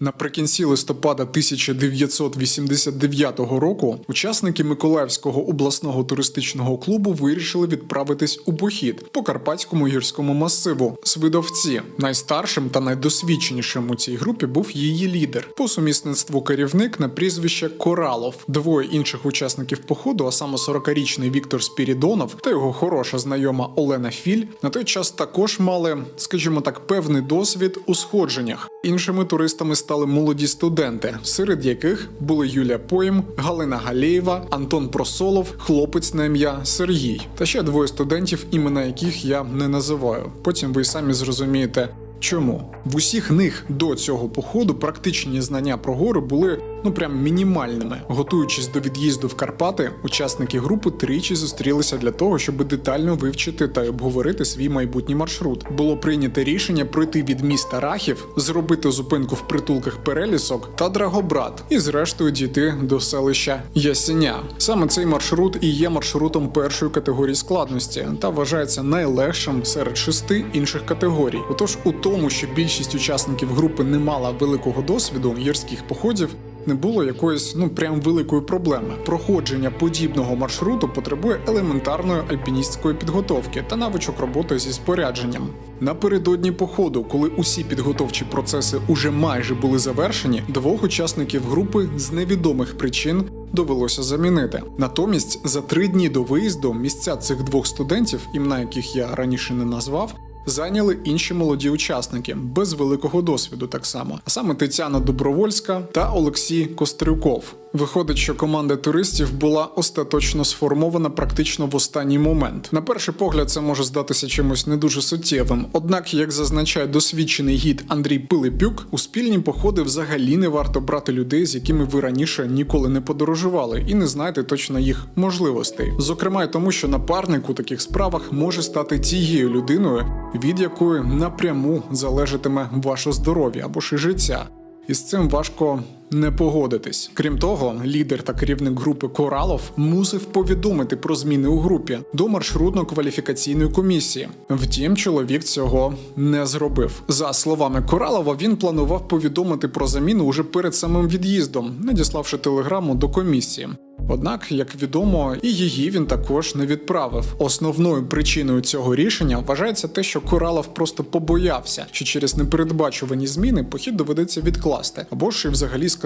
Наприкінці листопада 1989 року учасники Миколаївського обласного туристичного клубу вирішили відправитись у похід по карпатському гірському масиву. Свидовці найстаршим та найдосвідченішим у цій групі був її лідер по сумісництву керівник на прізвище Коралов. Двоє інших учасників походу, а саме 40-річний Віктор Спірідонов та його хороша знайома Олена Філь, на той час також мали, скажімо так, певний досвід у сходженнях. Іншими туристами стали молоді студенти, серед яких були Юлія Поїм, Галина Галєєва, Антон Просолов, хлопець на ім'я Сергій та ще двоє студентів, імена яких я не називаю. Потім ви самі зрозумієте. Чому в усіх них до цього походу практичні знання про гори були ну прям мінімальними. Готуючись до від'їзду в Карпати, учасники групи тричі зустрілися для того, щоб детально вивчити та обговорити свій майбутній маршрут. Було прийнято рішення пройти від міста Рахів, зробити зупинку в притулках Перелісок та Драгобрат, і зрештою дійти до селища Ясеня. Саме цей маршрут і є маршрутом першої категорії складності та вважається найлегшим серед шести інших категорій. Отож, у тому, що більшість учасників групи не мала великого досвіду гірських походів. Не було якоїсь ну прям великої проблеми. Проходження подібного маршруту потребує елементарної альпіністської підготовки та навичок роботи зі спорядженням. Напередодні походу, коли усі підготовчі процеси уже майже були завершені, двох учасників групи з невідомих причин довелося замінити. Натомість, за три дні до виїзду місця цих двох студентів, імена яких я раніше не назвав, зайняли інші молоді учасники без великого досвіду, так само, а саме Тетяна Добровольська та Олексій Кострюков. Виходить, що команда туристів була остаточно сформована практично в останній момент. На перший погляд, це може здатися чимось не дуже суттєвим. Однак, як зазначає досвідчений гід Андрій Пилипюк, у спільні походи взагалі не варто брати людей, з якими ви раніше ніколи не подорожували, і не знаєте точно їх можливостей. Зокрема, й тому, що напарник у таких справах може стати тією людиною, від якої напряму залежатиме ваше здоров'я або ж життя. І з цим важко не погодитись. Крім того, лідер та керівник групи Коралов мусив повідомити про зміни у групі до маршрутно-кваліфікаційної комісії. Втім, чоловік цього не зробив. За словами Коралова, він планував повідомити про заміну уже перед самим від'їздом, надіславши телеграму до комісії. Однак, як відомо, і її він також не відправив. Основною причиною цього рішення вважається те, що Коралов просто побоявся, що через непередбачувані зміни похід доведеться відкласти або ж і взагалі скасувати.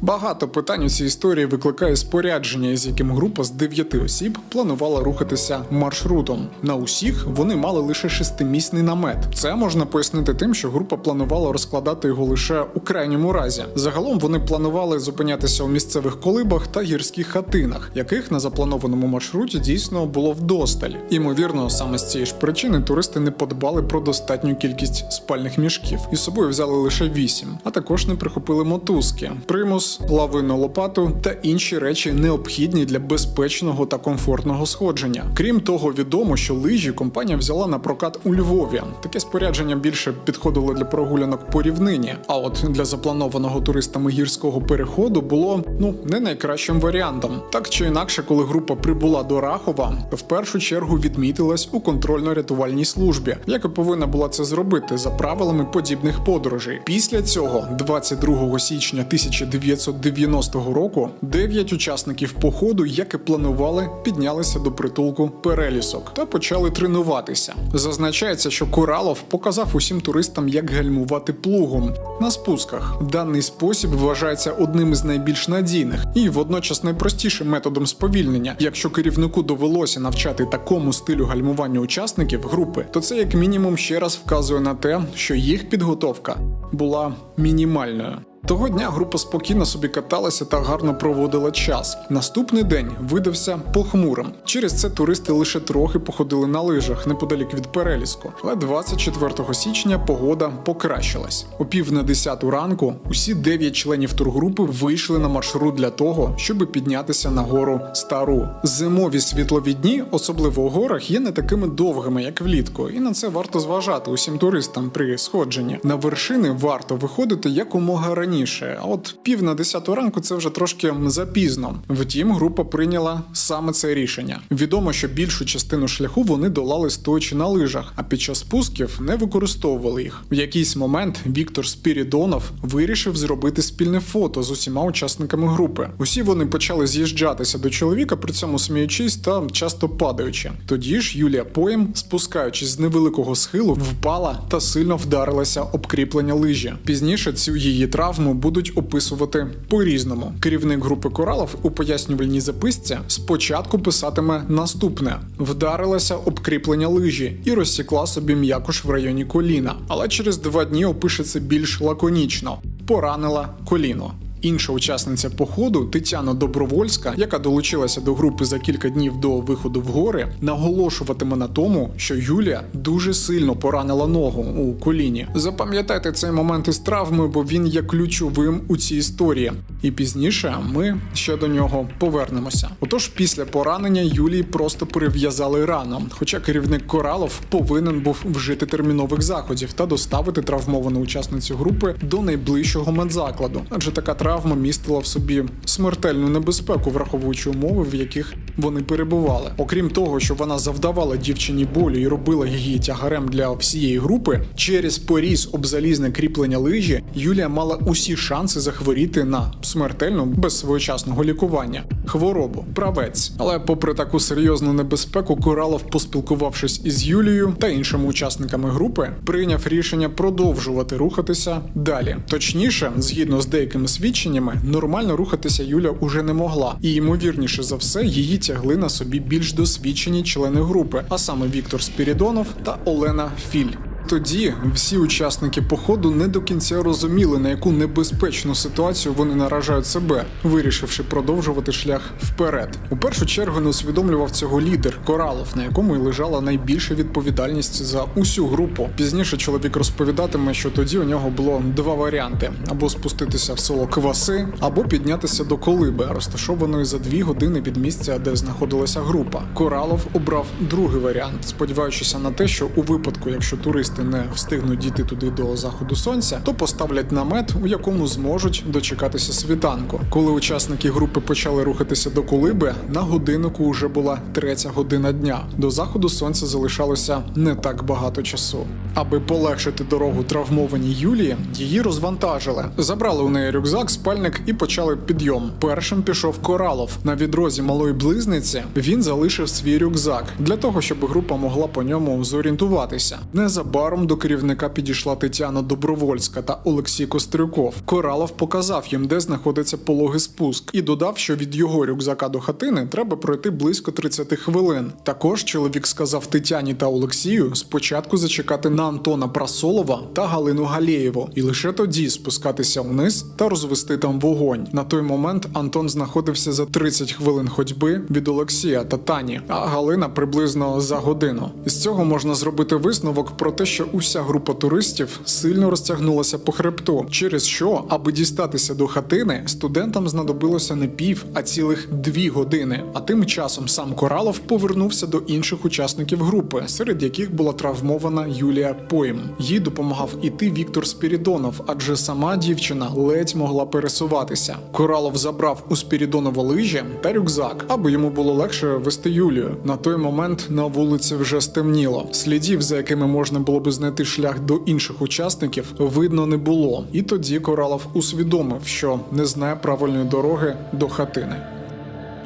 Багато питань у цій історії викликає спорядження, із яким група з дев'яти осіб планувала рухатися маршрутом. На усіх вони мали лише шестимісний намет. Це можна пояснити тим, що група планувала розкладати його лише у крайньому разі. Загалом вони планували зупинятися у місцевих колибах та гірських хатинах, яких на запланованому маршруті дійсно було вдосталь. Імовірно, саме з цієї ж причини туристи не подбали про достатню кількість спальних мішків і з собою взяли лише вісім, а також не прихопили мотузки, примус, лавину лопату та інші речі необхідні для безпечного та комфортного сходження. Крім того, відомо, що лижі компанія взяла на прокат у Львові. Таке спорядження більше підходило для прогулянок по рівнині. А от для запланованого туристами гірського переходу було ну не найкращим варіантом. Так чи інакше, коли група прибула до Рахова, то в першу чергу відмітилась у контрольно-рятувальній службі, як і повинна була це зробити за правилами подібних подорожей. Після цього, 22 січня 1990 року, дев'ять учасників походу, як і планували, піднялися до притулку перелісок та почали тренуватися. Зазначається, що Коралов показав усім туристам, як гальмувати плугом на спусках. Даний спосіб вважається одним із найбільш надійних і водночас найпростішим методом сповільнення. Якщо керівнику довелося навчати такому стилю гальмування учасників групи, то це як мінімум ще раз вказує на те, що їх підготовка була мінімальною. Того дня група спокійно собі каталася та гарно проводила час. Наступний день видався похмурим. Через це туристи лише трохи походили на лижах неподалік від переліску. Але 24 січня погода покращилась. О пів на 10 ранку усі дев'ять членів тургрупи вийшли на маршрут для того, щоб піднятися на гору стару. Зимові світлові дні, особливо у горах, є не такими довгими, як влітку, і на це варто зважати усім туристам при сходженні. На вершини варто виходити якомога раніше раніше, а от пів на десяту ранку це вже трошки запізно. Втім, група прийняла саме це рішення. Відомо, що більшу частину шляху вони долали стоячи на лижах, а під час спусків не використовували їх. В якийсь момент Віктор Спірідонов вирішив зробити спільне фото з усіма учасниками групи. Усі вони почали з'їжджатися до чоловіка, при цьому сміючись та часто падаючи. Тоді ж Юлія Поєм, спускаючись з невеликого схилу, впала та сильно вдарилася об кріплення лижі. Пізніше цю її травму будуть описувати по-різному. Керівник групи коралов у пояснювальній записці спочатку писатиме наступне: вдарилася об кріплення лижі і розсікла собі м'якош в районі коліна. Але через два дні опише це більш лаконічно: поранила коліно. Інша учасниця походу Тетяна Добровольська, яка долучилася до групи за кілька днів до виходу в гори, наголошуватиме на тому, що Юлія дуже сильно поранила ногу у коліні. Запам'ятайте цей момент із травмою, бо він є ключовим у цій історії. І пізніше ми ще до нього повернемося. Отож, після поранення Юлії просто перев'язали рану, хоча керівник Коралов повинен був вжити термінових заходів та доставити травмовану учасницю групи до найближчого медзакладу, адже така травма містила в собі смертельну небезпеку, враховуючи умови, в яких вони перебували. Окрім того, що вона завдавала дівчині болю і робила її тягарем для всієї групи, через поріз об залізне кріплення лижі Юлія мала усі шанси захворіти на смертельну без своєчасного лікування хворобу, правець. Але попри таку серйозну небезпеку, Коралов, поспілкувавшись із Юлією та іншими учасниками групи, прийняв рішення продовжувати рухатися далі. Точніше, згідно з деякими свідченнями, нормально рухатися Юля уже не могла, і ймовірніше за все, її тягли на собі більш досвідчені члени групи, а саме Віктор Спірідонов та Олена Філь. Тоді всі учасники походу не до кінця розуміли, на яку небезпечну ситуацію вони наражають себе, вирішивши продовжувати шлях вперед. У першу чергу не усвідомлював цього лідер Коралов, на якому й лежала найбільша відповідальність за усю групу. Пізніше чоловік розповідатиме, що тоді у нього було два варіанти: або спуститися в село Кваси, або піднятися до Колиби, розташованої за дві години від місця, де знаходилася група. Коралов обрав другий варіант, сподіваючися на те, що у випадку, якщо туристи не встигнуть дійти туди до заходу сонця, то поставлять намет, у якому зможуть дочекатися світанку. Коли учасники групи почали рухатися до Колиби, на годиннику вже була третя година дня. До заходу сонця залишалося не так багато часу. Аби полегшити дорогу травмованій Юлії, її розвантажили. Забрали у неї рюкзак, спальник і почали підйом. Першим пішов Коралов. На відрозі малої близниці він залишив свій рюкзак для того, щоб група могла по ньому зорієнтуватися. Незабаром до керівника підійшла Тетяна Добровольська та Олексій Кострюков. Коралов показав їм, де знаходиться пологий спуск, і додав, що від його рюкзака до хатини треба пройти близько 30 хвилин. Також чоловік сказав Тетяні та Олексію спочатку зачекати на Антона Прасолова та Галину Галєєву, і лише тоді спускатися вниз та розвести там вогонь. На той момент Антон знаходився за 30 хвилин ходьби від Олексія та Тані, а Галина приблизно за годину. Із цього можна зробити висновок про те, що уся група туристів сильно розтягнулася по хребту, через що, аби дістатися до хатини, студентам знадобилося не пів, а цілих дві години. А тим часом сам Коралов повернувся до інших учасників групи, серед яких була травмована Юлія Пойм. Їй допомагав іти Віктор Спірідонов, адже сама дівчина ледь могла пересуватися. Коралов забрав у Спірідонова лижі та рюкзак, аби йому було легше вести Юлію. На той момент на вулиці вже стемніло. Слідів, за якими можна було би знайти шлях до інших учасників, видно не було. І тоді Коралов усвідомив, що не знає правильної дороги до хатини.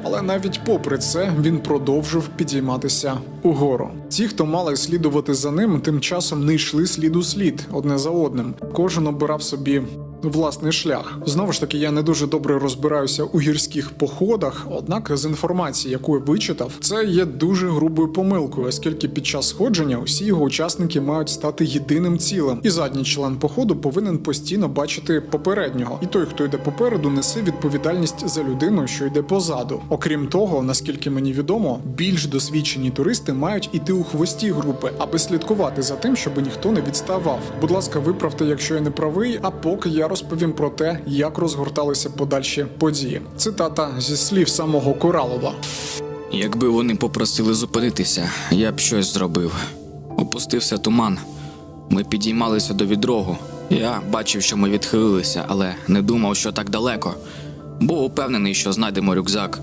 Але навіть попри це він продовжив підійматися угору. Ті, хто мали слідувати за ним, тим часом не йшли слід у слід одне за одним. Кожен обирав собі. Власний шлях знову ж таки, я не дуже добре розбираюся у гірських походах. Однак, з інформації, яку я вичитав, це є дуже грубою помилкою, оскільки під час сходження усі його учасники мають стати єдиним цілим, і задній член походу повинен постійно бачити попереднього. І той, хто йде попереду, несе відповідальність за людину, що йде позаду. Окрім того, наскільки мені відомо, більш досвідчені туристи мають іти у хвості групи, аби слідкувати за тим, щоб ніхто не відставав. Будь ласка, виправте, якщо я не правий. А поки я розповім про те, як розгорталися подальші події. Цитата зі слів самого Коралова. Якби вони попросили зупинитися, я б щось зробив. Опустився туман. Ми підіймалися до відрогу, Я бачив, що ми відхилилися, але не думав, що так далеко. Був упевнений, що знайдемо рюкзак.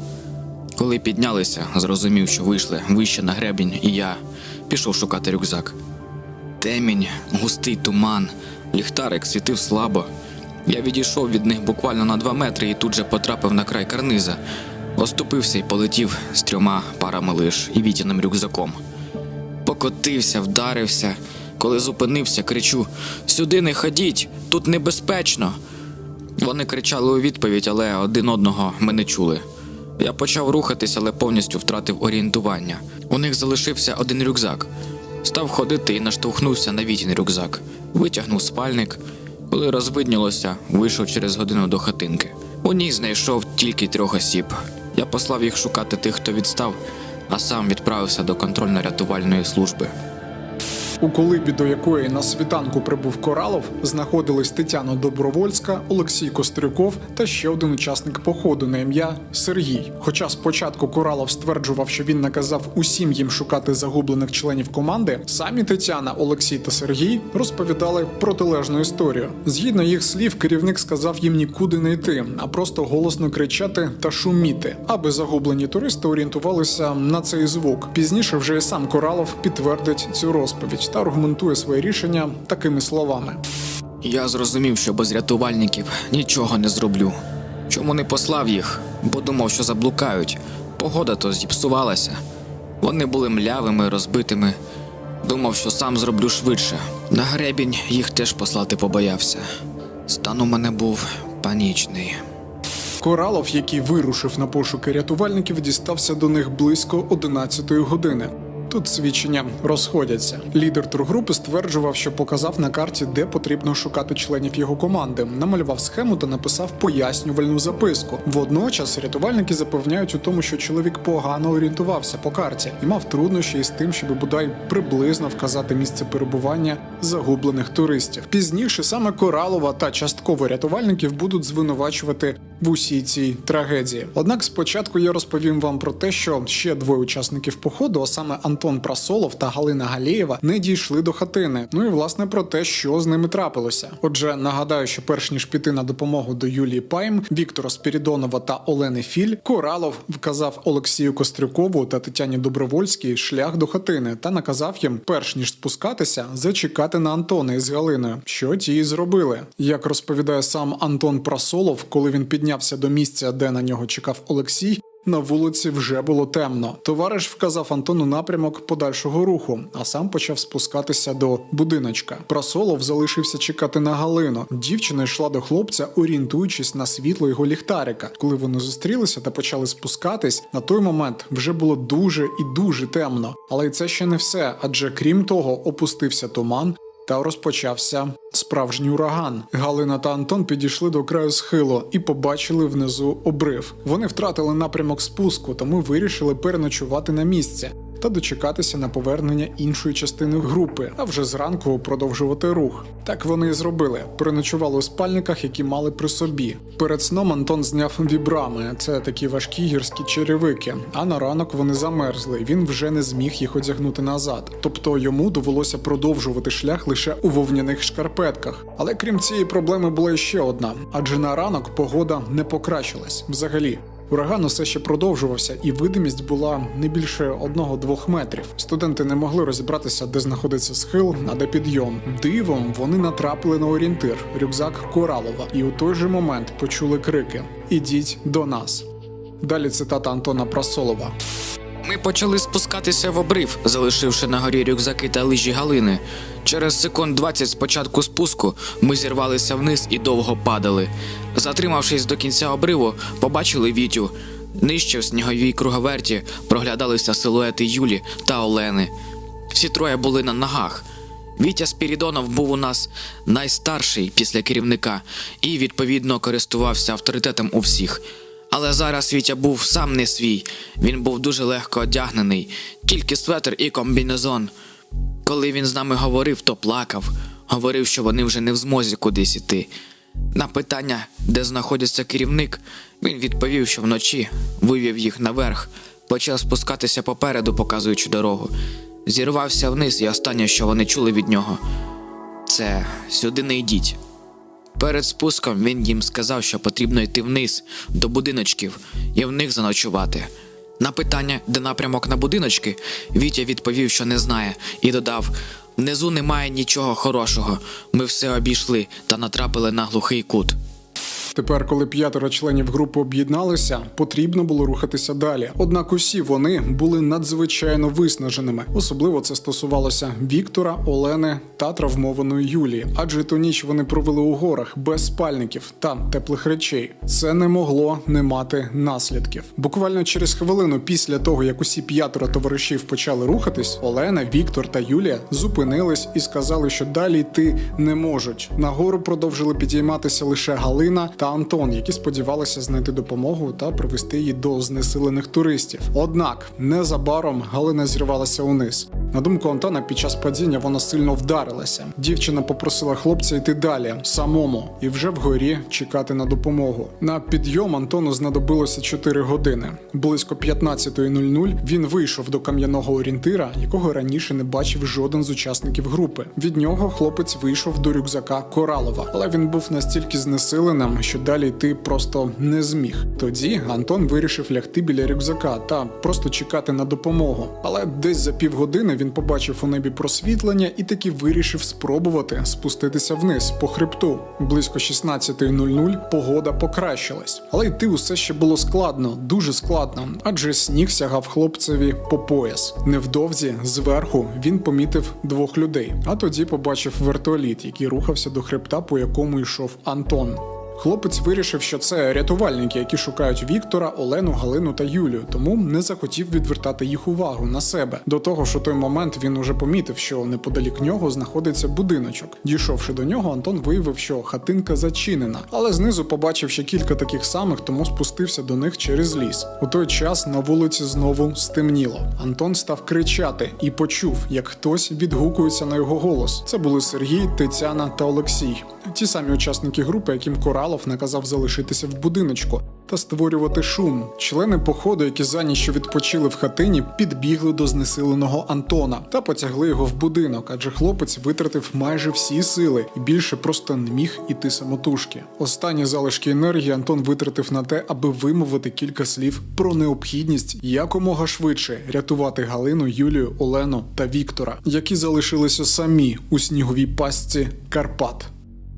Коли піднялися, зрозумів, що вийшли вище на гребінь, і я пішов шукати рюкзак. Темінь, густий туман, ліхтарик світив слабо. Я відійшов від них буквально на два метри і тут же потрапив на край карниза. Оступився і полетів з трьома парами лиш і вітяним рюкзаком. Покотився, вдарився. Коли зупинився, кричу: Сюди не ходіть, тут небезпечно. Вони кричали у відповідь, але один одного ми не чули. Я почав рухатись, але повністю втратив орієнтування. У них залишився один рюкзак. Став ходити і наштовхнувся на вітін рюкзак. Витягнув спальник. Коли розвиднілося, вийшов через годину до хатинки. У ній знайшов тільки трьох осіб. Я послав їх шукати тих, хто відстав, а сам відправився до контрольно-рятувальної служби. У колибі, до якої на світанку прибув Коралов, знаходились Тетяна Добровольська, Олексій Кострюков та ще один учасник походу на ім'я Сергій. Хоча спочатку Коралов стверджував, що він наказав усім їм шукати загублених членів команди, самі Тетяна, Олексій та Сергій розповідали протилежну історію. Згідно їх слів, керівник сказав їм нікуди не йти, а просто голосно кричати та шуміти, аби загублені туристи орієнтувалися на цей звук. Пізніше вже і сам Коралов підтвердить цю розповідь та аргументує своє рішення такими словами. Я зрозумів, що без рятувальників нічого не зроблю. Чому не послав їх? Бо думав, що заблукають. Погода то зіпсувалася. Вони були млявими, розбитими. Думав, що сам зроблю швидше. На гребінь їх теж послати побоявся. Стан у мене був панічний. Коралов, який вирушив на пошуки рятувальників, дістався до них близько 11 години. Тут свідчення розходяться. Лідер тургрупи стверджував, що показав на карті, де потрібно шукати членів його команди, намалював схему та написав пояснювальну записку. Водночас рятувальники запевняють у тому, що чоловік погано орієнтувався по карті і мав труднощі із тим, щоб бодай приблизно вказати місце перебування загублених туристів. Пізніше саме Коралова та частково рятувальників будуть звинувачувати в усій цій трагедії. Однак спочатку я розповім вам про те, що ще двоє учасників походу, а саме Антон Прасолов та Галина Галєєва, не дійшли до хатини. Ну і власне про те, що з ними трапилося. Отже, нагадаю, що перш ніж піти на допомогу до Юлії Пайм, Віктора Спірідонова та Олени Філь, Коралов вказав Олексію Кострюкову та Тетяні Добровольській шлях до хатини та наказав їм, перш ніж спускатися, зачекати на Антона із Галиною, що ті і зробили. Як розповідає сам Антон Прасолов, коли він піднявся до місця, де на нього чекав Олексій. На вулиці вже було темно. Товариш вказав Антону напрямок подальшого руху, а сам почав спускатися до будиночка. Прасолов залишився чекати на Галину. Дівчина йшла до хлопця, орієнтуючись на світло його ліхтарика. Коли вони зустрілися та почали спускатись, на той момент вже було дуже і дуже темно. Але це ще не все, адже крім того, опустився туман. Та розпочався справжній ураган. Галина та Антон підійшли до краю схилу і побачили внизу обрив. Вони втратили напрямок спуску, тому вирішили переночувати на місці та дочекатися на повернення іншої частини групи, а вже зранку продовжувати рух. Так вони і зробили. Переночували у спальниках, які мали при собі. Перед сном Антон зняв вібрами. Це такі важкі гірські черевики. А на ранок вони замерзли. Він вже не зміг їх одягнути назад. Тобто йому довелося продовжувати шлях лише у вовняних шкарпетках. Але крім цієї проблеми була ще одна: адже на ранок погода не покращилась взагалі. Ураган усе ще продовжувався, і видимість була не більше одного-двох метрів. Студенти не могли розібратися, де знаходиться схил, а де підйом. Дивом вони натрапили на орієнтир рюкзак Коралова, і у той же момент почули крики: Ідіть до нас. Далі цитата Антона Прасолова. Ми почали спускатися в обрив, залишивши на горі рюкзаки та лижі Галини. Через секунд 20 з початку спуску ми зірвалися вниз і довго падали. Затримавшись до кінця обриву, побачили Вітю. Нижче в сніговій круговерті проглядалися силуети Юлі та Олени. Всі троє були на ногах. Вітя Спірідонов був у нас найстарший після керівника і, відповідно, користувався авторитетом у всіх. Але зараз Вітя був сам не свій. Він був дуже легко одягнений, тільки светр і комбінезон. Коли він з нами говорив, то плакав, говорив, що вони вже не в змозі кудись іти. На питання, де знаходиться керівник, він відповів, що вночі вивів їх наверх, почав спускатися попереду, показуючи дорогу. Зірвався вниз, і останнє, що вони чули від нього. це сюди не йдіть. Перед спуском він їм сказав, що потрібно йти вниз до будиночків і в них заночувати. На питання, де напрямок на будиночки, Вітя відповів, що не знає, і додав: внизу немає нічого хорошого. Ми все обійшли та натрапили на глухий кут. Тепер, коли п'ятеро членів групи об'єдналися, потрібно було рухатися далі. Однак усі вони були надзвичайно виснаженими. Особливо це стосувалося Віктора, Олени та травмованої Юлії, адже ту ніч вони провели у горах без спальників та теплих речей. Це не могло не мати наслідків. Буквально через хвилину після того, як усі п'ятеро товаришів почали рухатись, Олена, Віктор та Юлія зупинились і сказали, що далі йти не можуть. Нагору продовжили підійматися лише Галина та Антон, які сподівалися знайти допомогу та привести її до знесилених туристів. Однак незабаром Галина зірвалася униз. На думку Антона, під час падіння вона сильно вдарилася. Дівчина попросила хлопця йти далі самому і вже вгорі чекати на допомогу. На підйом Антону знадобилося 4 години. Близько 15.00 він вийшов до кам'яного орієнтира, якого раніше не бачив жоден з учасників групи. Від нього хлопець вийшов до рюкзака Коралова, але він був настільки знесиленим, що далі йти просто не зміг. Тоді Антон вирішив лягти біля рюкзака та просто чекати на допомогу. Але десь за півгодини він побачив у небі просвітлення і таки вирішив спробувати спуститися вниз по хребту. Близько 16.00 погода покращилась, але йти усе ще було складно, дуже складно, адже сніг сягав хлопцеві по пояс. Невдовзі зверху він помітив двох людей, а тоді побачив вертоліт, який рухався до хребта, по якому йшов Антон. Хлопець вирішив, що це рятувальники, які шукають Віктора, Олену, Галину та Юлію, тому не захотів відвертати їх увагу на себе. До того ж, у той момент він уже помітив, що неподалік нього знаходиться будиночок. Дійшовши до нього, Антон виявив, що хатинка зачинена, але знизу побачив ще кілька таких самих, тому спустився до них через ліс. У той час на вулиці знову стемніло. Антон став кричати і почув, як хтось відгукується на його голос. Це були Сергій, Тетяна та Олексій. Ті самі учасники групи, яким Коралов наказав залишитися в будиночку та створювати шум. Члени походу, які за ніч відпочили в хатині, підбігли до знесиленого Антона та потягли його в будинок, адже хлопець витратив майже всі сили і більше просто не міг іти самотужки. Останні залишки енергії Антон витратив на те, аби вимовити кілька слів про необхідність якомога швидше рятувати Галину, Юлію, Олену та Віктора, які залишилися самі у сніговій пастці Карпат.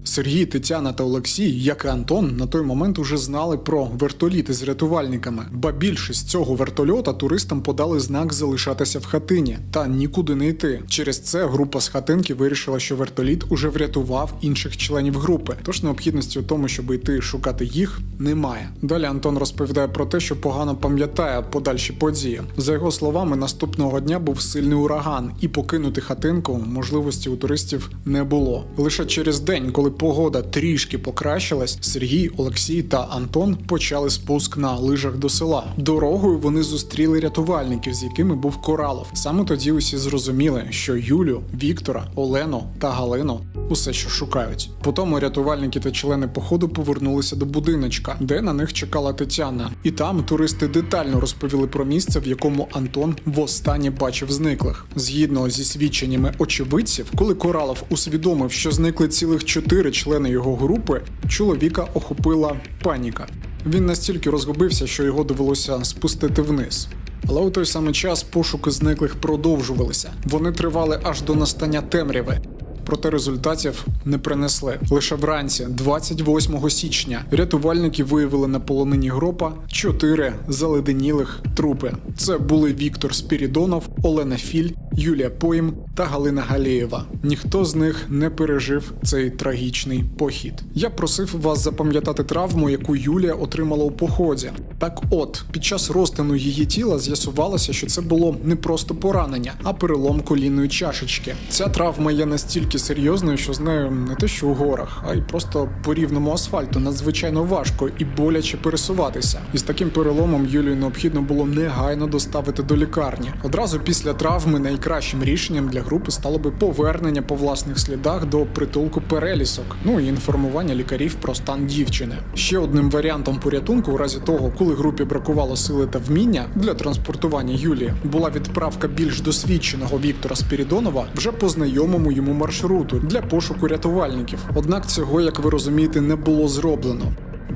Сергій, Тетяна та Олексій, як і Антон, на той момент уже знали про вертоліти з рятувальниками. Ба більше з цього вертольота туристам подали знак залишатися в хатині та нікуди не йти. Через це група з хатинки вирішила, що вертоліт уже врятував інших членів групи. Тож необхідності у тому, щоб йти шукати їх, немає. Далі Антон розповідає про те, що погано пам'ятає подальші події. За його словами, наступного дня був сильний ураган, і покинути хатинку можливості у туристів не було. Лише через день, коли погода трішки покращилась, Сергій, Олексій та Антон почали спуск на лижах до села. Дорогою вони зустріли рятувальників, з якими був Коралов. Саме тоді усі зрозуміли, що Юлю, Віктора, Олену та Галину усе що шукають. Потім рятувальники та члени походу повернулися до будиночка, де на них чекала Тетяна. І там туристи детально розповіли про місце, в якому Антон востаннє бачив зниклих. Згідно зі свідченнями очевидців, коли Коралов усвідомив, що зникли цілих чотири члени його групи, чоловіка охопила паніка. Він настільки розгубився, що його довелося спустити вниз. Але у той самий час пошуки зниклих продовжувалися. Вони тривали аж до настання темряви. Проте результатів не принесли. Лише вранці, 28 січня, рятувальники виявили на полонині гропа чотири заледенілих трупи. Це були Віктор Спірідонов, Олена Філь, Юлія Поїм та Галина Галєєва. Ніхто з них не пережив цей трагічний похід. Я просив вас запам'ятати травму, яку Юлія отримала у поході. Так, от, під час розтину її тіла з'ясувалося, що це було не просто поранення, а перелом колінної чашечки. Ця травма є настільки серйозною, що з нею не те, що у горах, а й просто по рівному асфальту надзвичайно важко і боляче пересуватися. І з таким переломом Юлію необхідно було негайно доставити до лікарні. Одразу після травми найкращим рішенням для групи стало би повернення по власних слідах до притулку перелісок, ну і інформування лікарів про стан дівчини. Ще одним варіантом порятунку, у разі того, коли групі бракувало сили та вміння для транспортування Юлії, була відправка більш досвідченого Віктора Спірідонова вже по знайомому йому маршруту. Маршруту для пошуку рятувальників. Однак цього, як ви розумієте, не було зроблено,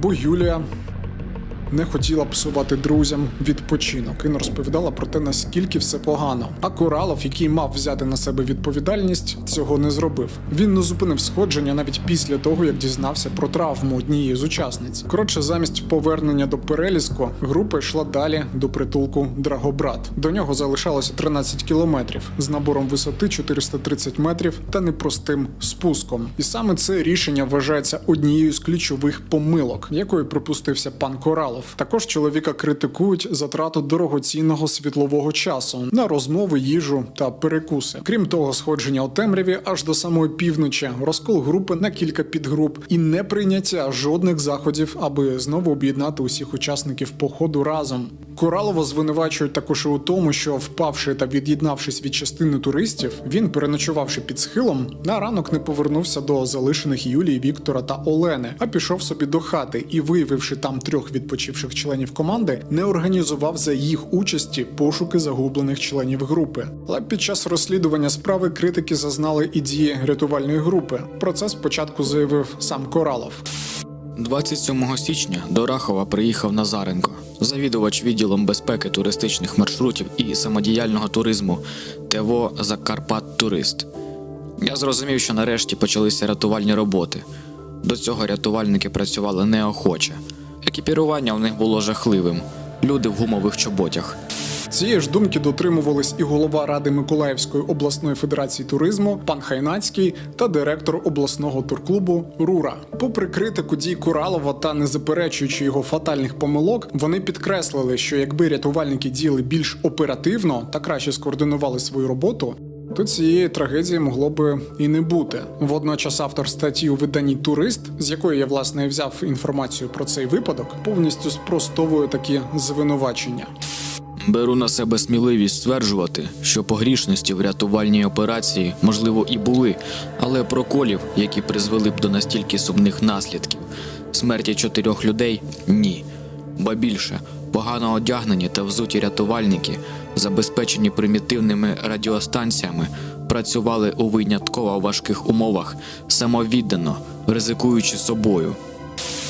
бо Юлія не хотіла псувати друзям відпочинок і не розповідала про те, наскільки все погано. А Коралов, який мав взяти на себе відповідальність, цього не зробив. Він не зупинив сходження навіть після того, як дізнався про травму однієї з учасниць. Коротше, замість повернення до переліску, група йшла далі до притулку Драгобрат. До нього залишалося 13 кілометрів з набором висоти 430 метрів та непростим спуском. І саме це рішення вважається однією з ключових помилок, якої припустився пан Коралов. Також чоловіка критикують за трату дорогоцінного світлового часу на розмови, їжу та перекуси. Крім того, сходження у темряві аж до самої півночі, розкол групи на кілька підгруп і неприйняття жодних заходів, аби знову об'єднати усіх учасників походу разом. Коралова звинувачують також і у тому, що впавши та від'єднавшись від частини туристів, він, переночувавши під схилом, на ранок не повернувся до залишених Юлії, Віктора та Олени, а пішов собі до хати і, виявивши там трьох відпочивших членів команди, не організував за їх участі пошуки загублених членів групи. Але під час розслідування справи критики зазнали і дії рятувальної групи. Про це спочатку заявив сам Коралов. 27 січня до Рахова приїхав Назаренко, завідувач відділом безпеки туристичних маршрутів і самодіяльного туризму ТВО Закарпат Турист. Я зрозумів, що нарешті почалися рятувальні роботи. До цього рятувальники працювали неохоче. Екіпірування в них було жахливим. Люди в гумових чоботях. Цієї ж думки дотримувались і голова ради Миколаївської обласної федерації туризму пан Хайнацький та директор обласного турклубу Рура. Попри критику дій Куралова та не заперечуючи його фатальних помилок, вони підкреслили, що якби рятувальники діяли більш оперативно та краще скоординували свою роботу. То цієї трагедії могло би і не бути. Водночас автор статті у виданні Турист, з якої я власне взяв інформацію про цей випадок, повністю спростовує такі звинувачення. Беру на себе сміливість стверджувати, що погрішності в рятувальній операції, можливо, і були, але проколів, які призвели б до настільки сумних наслідків, смерті чотирьох людей ні. Ба більше, погано одягнені та взуті рятувальники, забезпечені примітивними радіостанціями, працювали у винятково важких умовах, самовіддано, ризикуючи собою.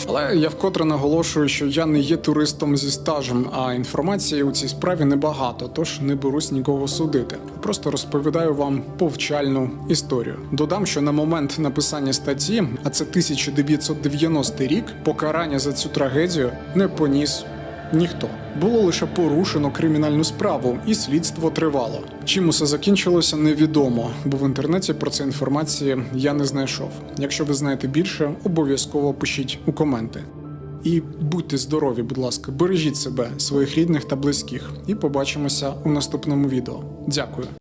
Але я вкотре наголошую, що я не є туристом зі стажем, а інформації у цій справі небагато, тож не берусь нікого судити. Просто розповідаю вам повчальну історію. Додам, що на момент написання статті, а це 1990 рік, покарання за цю трагедію не поніс. Ніхто було лише порушено кримінальну справу, і слідство тривало. Чим усе закінчилося, невідомо, бо в інтернеті про це інформації я не знайшов. Якщо ви знаєте більше, обов'язково пишіть у коменти. І будьте здорові, будь ласка, бережіть себе, своїх рідних та близьких. І побачимося у наступному відео. Дякую.